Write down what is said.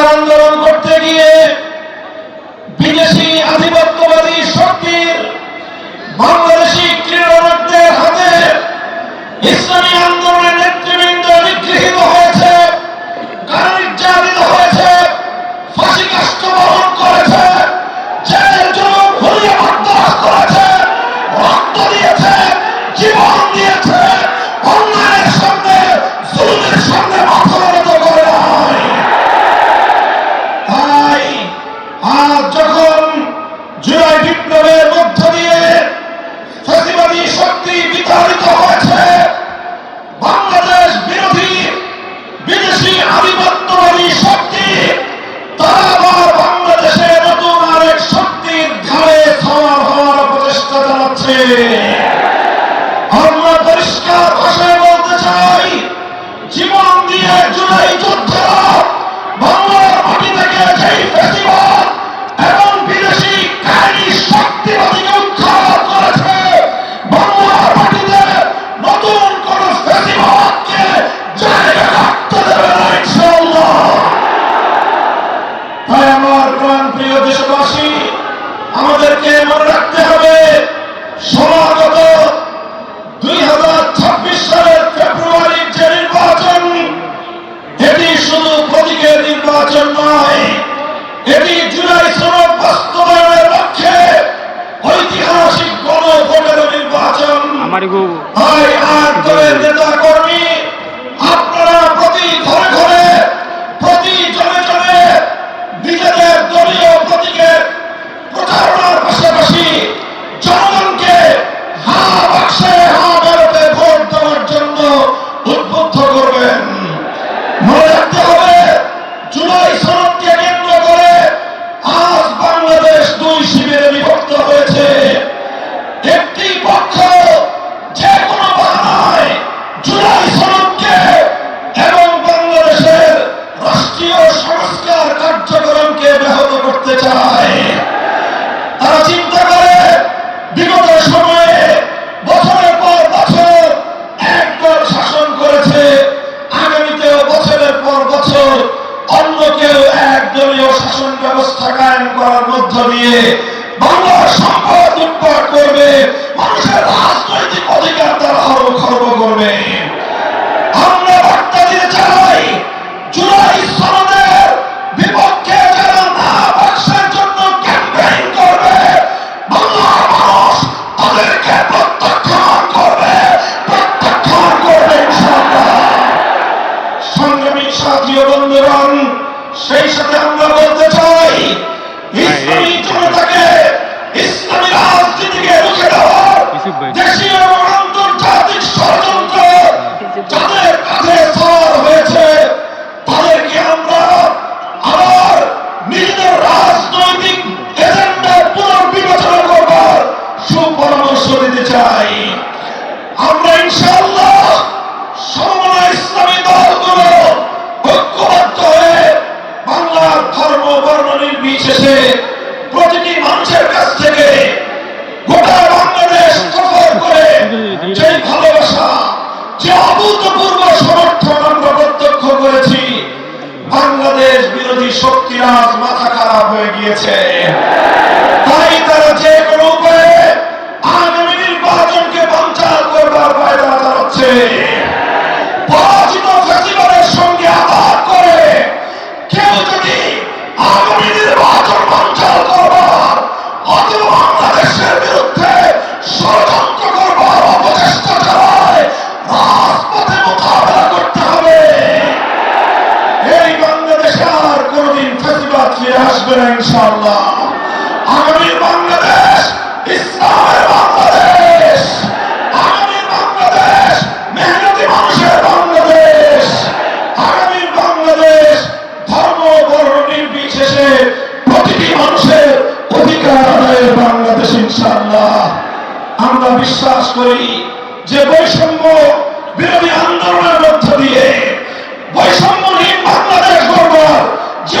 আনন্দ মারিব ব্যবস্থা কায়েম করার মধ্য দিয়ে বাংলার সম্পদ উৎপাদ করবে, মানুষের রাজনৈতিক অধিকার তারা আরও খর্ব করবে। আমরা বার্তা দিয়ে Bye. Jesse. বাংলাদেশ বিরোধী শক্তিরাজ মাথা খারাপ হয়ে গিয়েছে। তাই তারা যে কোনো উপায়ে আগামী নির্বাচনকে বাঞ্চাল করবার ফায়দা দাঁড়াচ্ছে পরাজিত সঙ্গে করে কেউ যদি আগামী নির্বাচন বাঞ্চাল করবার অথবা বাংলাদেশের বিরুদ্ধে ষড়যন্ত্র করবার আসবে না ইনশাআল্লাহ। আগামী বাংলাদেশ, ইসলামের বাংলাদেশ। আগামী বাংলাদেশ, মেহনতি মানুষের বাংলাদেশ। আগামী বাংলাদেশ, ধর্ম বর্ণ নির্বিশেষে প্রতিটি মানুষের অধিকার আদায়ের বাংলাদেশ ইনশাআল্লাহ। আমরা বিশ্বাস করি যে বৈষম্য বিরোধী আন্দোলনের মধ্য দিয়ে বৈষম্যহীন বাংলাদেশ গড়বার যে